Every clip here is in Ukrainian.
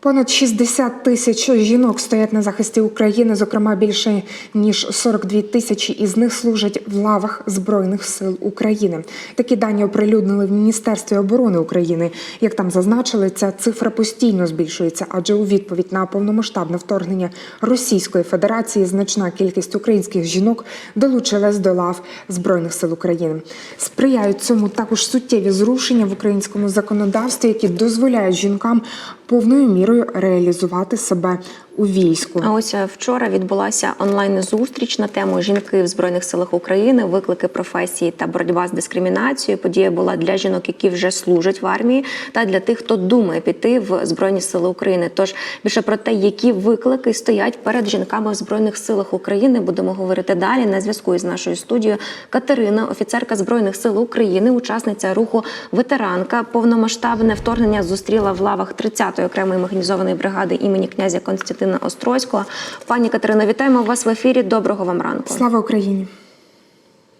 Понад 60 тисяч жінок стоять на захисті України, зокрема більше ніж 42 тисячі із них служать в лавах Збройних сил України. Такі дані оприлюднили в Міністерстві оборони України. Як там зазначили, ця цифра постійно збільшується, адже у відповідь на повномасштабне вторгнення Російської Федерації значна кількість українських жінок долучилась до лав Збройних сил України. Сприяють цьому також суттєві зрушення в українському законодавстві, які дозволяють жінкам повною мірою реалізувати себе у війську. А ось е, вчора відбулася онлайн зустріч на тему жінки в збройних силах України, виклики професії та боротьба з дискримінацією. Подія була для жінок, які вже служать в армії, та для тих, хто думає піти в збройні сили України. Тож більше про те, які виклики стоять перед жінками в збройних силах України, будемо говорити далі. На зв'язку із нашою студією Катерина, офіцерка збройних сил України, учасниця руху ветеранка. Повномасштабне вторгнення зустріла в лавах 30-ї окремої механізованої бригади імені князя Константина Острозького. Пані Катерино, вітаємо вас в ефірі. Доброго вам ранку. Слава Україні!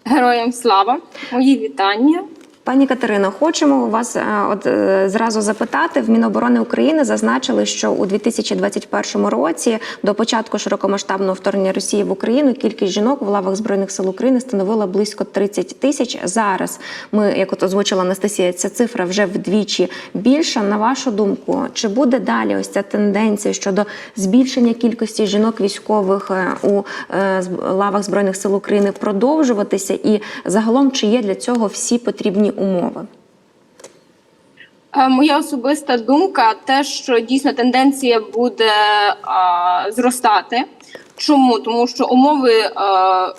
Героям слава! Мої вітання. Пані Катерино, хочемо вас е, от е, зразу запитати. В Міноборони України зазначили, що у 2021 році до початку широкомасштабного вторгнення Росії в Україну кількість жінок в лавах збройних сил України становила близько 30 тисяч. Зараз ми, як от озвучила Анастасія, ця цифра вже вдвічі більша. На вашу думку, чи буде далі ось ця тенденція щодо збільшення кількості жінок військових е, у лавах збройних сил України продовжуватися? І загалом чи є для цього всі потрібні умови? Е, Моя особиста думка, те, що дійсно тенденція буде а, зростати. Чому? Тому що умови, а,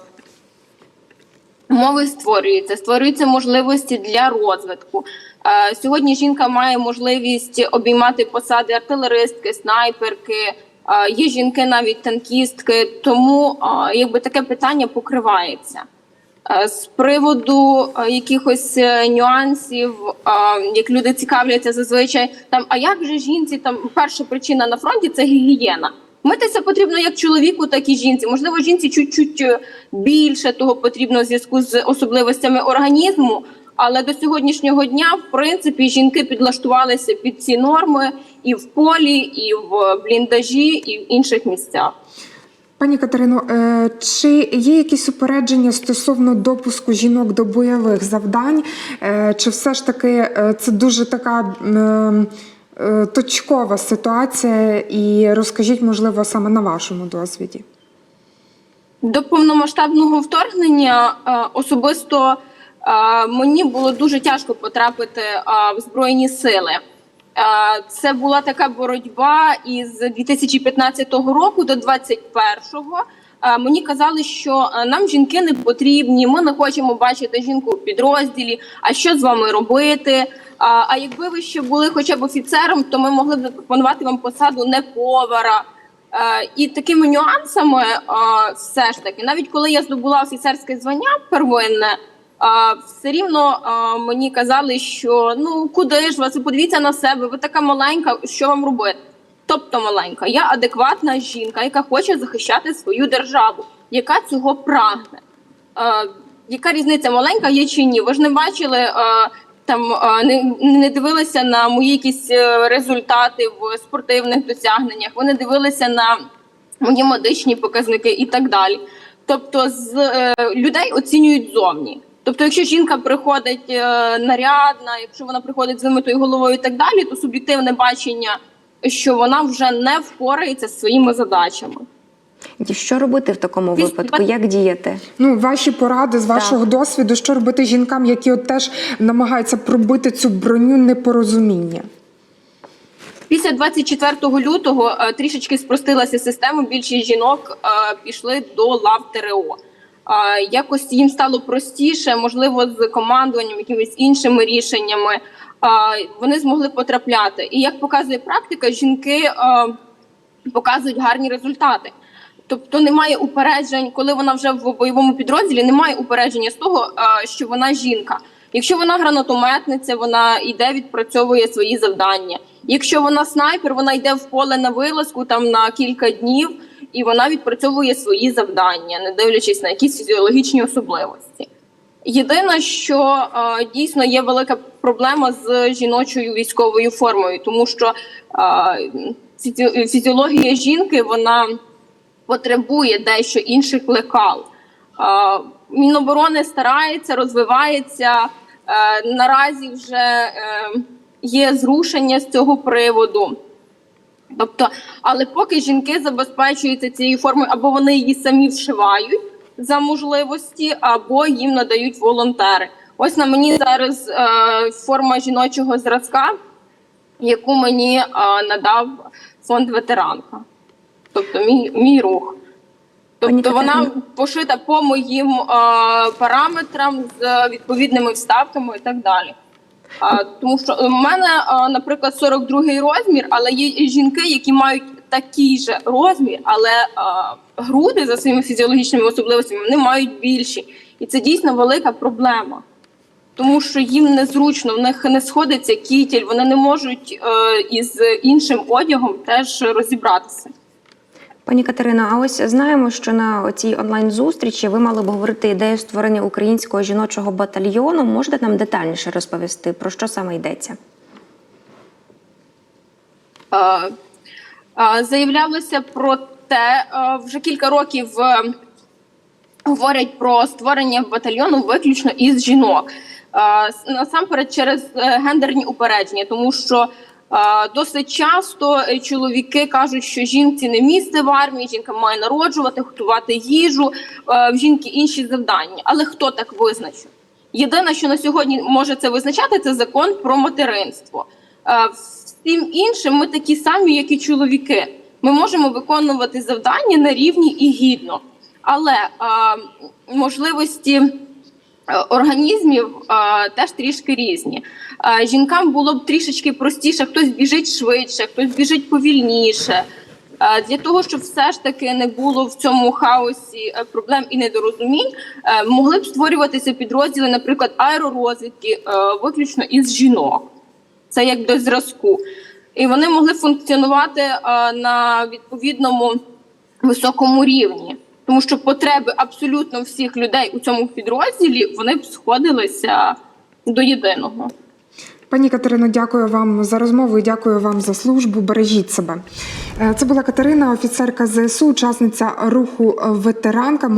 умови створюються, створюються можливості для розвитку. Е, Сьогодні жінка має можливість обіймати посади артилеристки, снайперки. е, Є жінки навіть танкістки, тому а, якби таке питання покривається. Е, З приводу е, якихось е, нюансів, як люди цікавляться зазвичай, там а як же жінці там перша причина на фронті це гігієна. Митися потрібно як чоловіку, так і жінці. Можливо, жінці чуть-чуть більше того потрібно в зв'язку з особливостями організму. Але до сьогоднішнього дня, в принципі, жінки підлаштувалися під ці норми і в полі, і в бліндажі, і в інших місцях. Пані Катерино, е, чи є якісь упередження стосовно допуску жінок до бойових завдань? Е, Чи все ж таки е, це дуже така точкова ситуація? І розкажіть, можливо, саме на вашому досвіді? До повномасштабного вторгнення особисто мені було дуже тяжко потрапити в збройні сили. Це була така боротьба із 2015 року до 2021-го. Е, Мені казали, що нам жінки не потрібні. Ми не хочемо бачити жінку в підрозділі. А що з вами робити? А, якби ви ще були хоча б офіцером, то ми могли б запропонувати вам посаду не повара. І такими нюансами, все ж таки, навіть коли я здобула офіцерське звання первинне, е, все рівно е, мені казали, що ну куди ж вас, подивіться на себе, ви така маленька, що вам робити? Тобто маленька, я адекватна жінка, яка хоче захищати свою державу, яка цього прагне. Е, яка різниця маленька є чи ні? Ви ж не бачили е, там, е, не, не дивилися на мої якісь е, результати в спортивних досягненнях. Ви не дивилися на мої медичні показники і так далі. Тобто, з е, людей оцінюють зовні. Тобто, якщо жінка приходить е, нарядна, якщо вона приходить з вимитою головою і так далі, то суб'єктивне бачення, що вона вже не впорається зі своїми задачами. І Що робити в такому Після випадку? Як діяти? Ну, ваші поради з вашого досвіду, що робити жінкам, які от теж намагаються пробити цю броню непорозуміння? Після 24 лютого е, трішечки спростилася система. Більшість жінок е, пішли до лав ТРО. Якось їм стало простіше, можливо, з командуванням, якимись іншими рішеннями. Вони змогли потрапляти. І як показує практика, жінки показують гарні результати. Тобто немає упереджень, коли вона вже в бойовому підрозділі, немає упередження з того, що вона жінка. Якщо вона гранатометниця, вона йде, відпрацьовує свої завдання. Якщо вона снайпер, вона йде в поле на вилазку там на кілька днів і вона відпрацьовує свої завдання, не дивлячись на якісь фізіологічні особливості. Єдине, що е, дійсно є велика проблема з жіночою військовою формою, тому що е, фізіологія жінки вона потребує дещо інших лекал. Е, Міноборони старається, розвивається. Е, наразі вже е, є зрушення з цього приводу. Тобто, але поки жінки забезпечуються цією формою, або вони її самі вшивають за можливості, або їм надають волонтери. Ось на мені зараз е, форма жіночого зразка, яку мені е, надав фонд ветеранка. Тобто мій, мій рух. Тобто вона пошита по моїм е, параметрам з відповідними вставками і так далі. А, тому що в мене, а, наприклад, 42-й розмір, але є жінки, які мають такий же розмір, але а, груди за своїми фізіологічними особливостями вони мають більші. І це дійсно велика проблема. Тому що їм незручно, в них не сходиться кітель, вони не можуть е, із іншим одягом теж розібратися. Пані Катерина, а ось знаємо, що на цій онлайн-зустрічі ви мали обговорити ідею створення українського жіночого батальйону. Можете нам детальніше розповісти, про що саме йдеться? Заявлялося про те, вже кілька років говорять про створення батальйону виключно із жінок. Насамперед через е, гендерні упередження, тому що досить часто е, чоловіки кажуть, що жінці не місце в армії, жінка має народжувати, готувати їжу, е, в жінки інші завдання. Але хто так визначив? Єдине, що на сьогодні може це визначати, це закон про материнство. Е, Всім іншим ми такі самі, як і чоловіки. Ми можемо виконувати завдання на рівні і гідно, але можливості організмів е, теж трішки різні. Е, жінкам було б трішечки простіше, хтось біжить швидше, хтось біжить повільніше. Е, Для того, щоб все ж таки не було в цьому хаосі е, проблем і недорозумінь, е, могли б створюватися підрозділи, наприклад, аеророзвідки е, виключно із жінок. Це як до зразку. І вони могли функціонувати е, на відповідному високому рівні. Тому що потреби абсолютно всіх людей у цьому підрозділі вони б сходилися до єдиного. Пані Катерино, дякую вам за розмову і дякую вам за службу. Бережіть себе. Е, Це була Катерина, офіцерка ЗСУ, учасниця руху ветеранка.